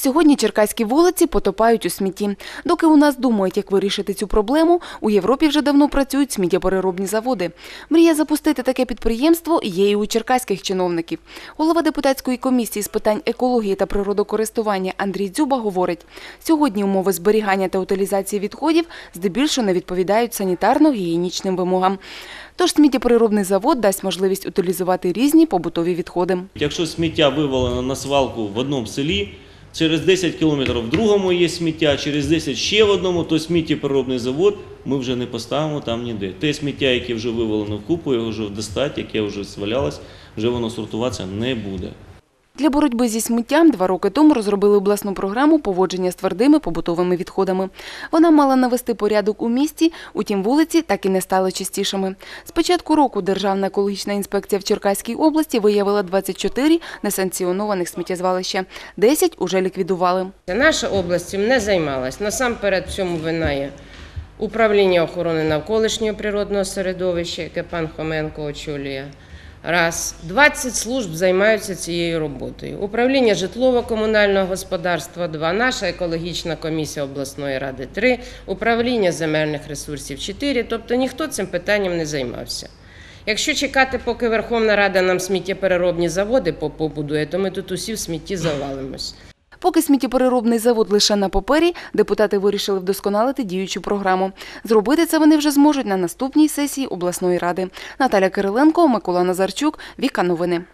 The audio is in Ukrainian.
Сьогодні черкаські вулиці потопають у смітті. Доки у нас думають, як вирішити цю проблему, у Європі вже давно працюють сміттєпереробні заводи. Мрія запустити таке підприємство є і у черкаських чиновників. Голова депутатської комісії з питань екології та природокористування Андрій Дзюба говорить, сьогодні умови зберігання та утилізації відходів здебільшого не відповідають санітарно-гігієнічним вимогам. Тож сміттєпереробний завод дасть можливість утилізувати різні побутові відходи. Якщо сміття вивалено на свалку в одному селі, через 10 кілометрів в другому є сміття, через 10 ще в одному, то сміттєпереробний завод ми вже не поставимо там ніде. Те сміття, яке вже вивелено в купу, його вже достать, яке вже свалялось, вже воно сортуватися не буде. Для боротьби зі сміттям два роки тому розробили обласну програму поводження з твердими побутовими відходами. Вона мала навести порядок у місті, утім вулиці так і не стали чистішими. З початку року Державна екологічна інспекція в Черкаській області виявила 24 несанкціонованих сміттєзвалища. 10 уже ліквідували. Наша область цим не займалась. Насамперед в цьому вина є управління охорони навколишнього природного середовища, яке пан Хоменко очолює. Раз. 20 служб займаються цією роботою. Управління житлово-комунального господарства 2, наша екологічна комісія обласної ради 3, управління земельних ресурсів 4, тобто ніхто цим питанням не займався. Якщо чекати, поки Верховна Рада нам сміттєпереробні заводи побудує, то ми тут усі в смітті завалимось. Поки сміттєпереробний завод лише на папері, депутати вирішили вдосконалити діючу програму. Зробити це вони вже зможуть на наступній сесії обласної ради. Наталя Кириленко, Микола Назарчук, Віка Новини.